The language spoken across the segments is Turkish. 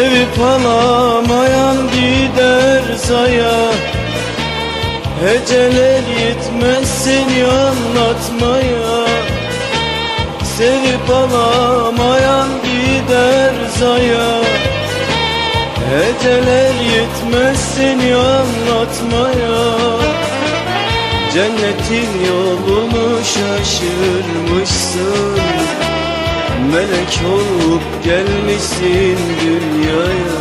Sevip alamayan gider zaya. Heceler yetmez seni anlatmaya Sevip alamayan gider zaya. Heceler yetmez seni anlatmaya Cennetin yolunu şaşırmışsın Melek olup gelmişsin dünyaya.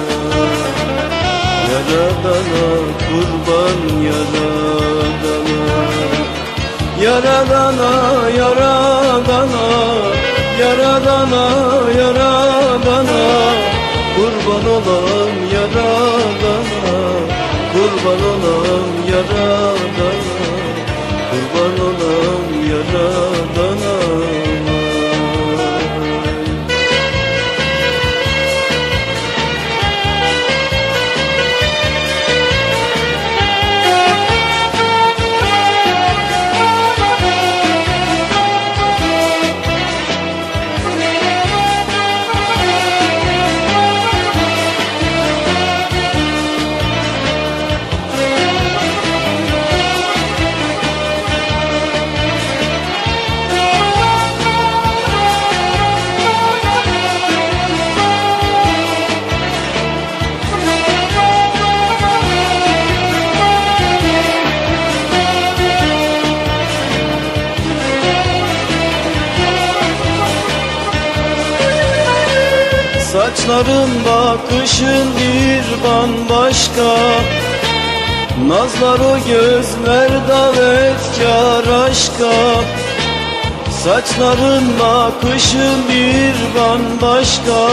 Yaradana kurban yaradana Yaradana yaradana Yaradana yaradana Kurban olam yaradana Kurban olam Saçların bakışın bir bambaşka. Nazlar o gözler davetkar aşka. Saçların bakışın bir bambaşka.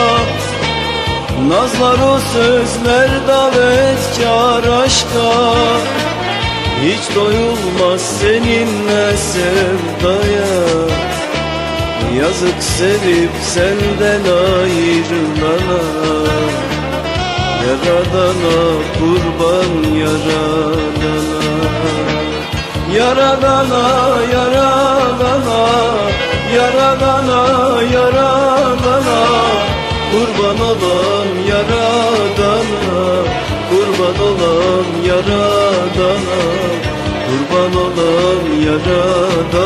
Nazlar o sözler davetkar aşka. Hiç doyulmaz seninle sevdaya Yazık sevip senden ayrılana. Yaradana kurban yaradana Yaradana yaradana. Yaradana yaradana. Kurban olan yaradana. Kurban olan yaradana. Kurban olan yaradana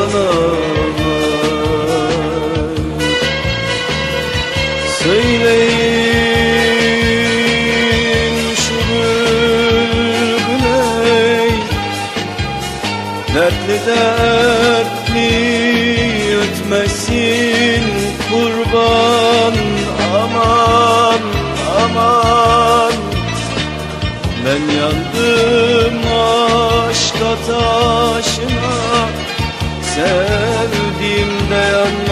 Dertli dertli ötmesin kurban. Aman aman. Ben yandım aşk ateşine Sevdiğimde yanmasın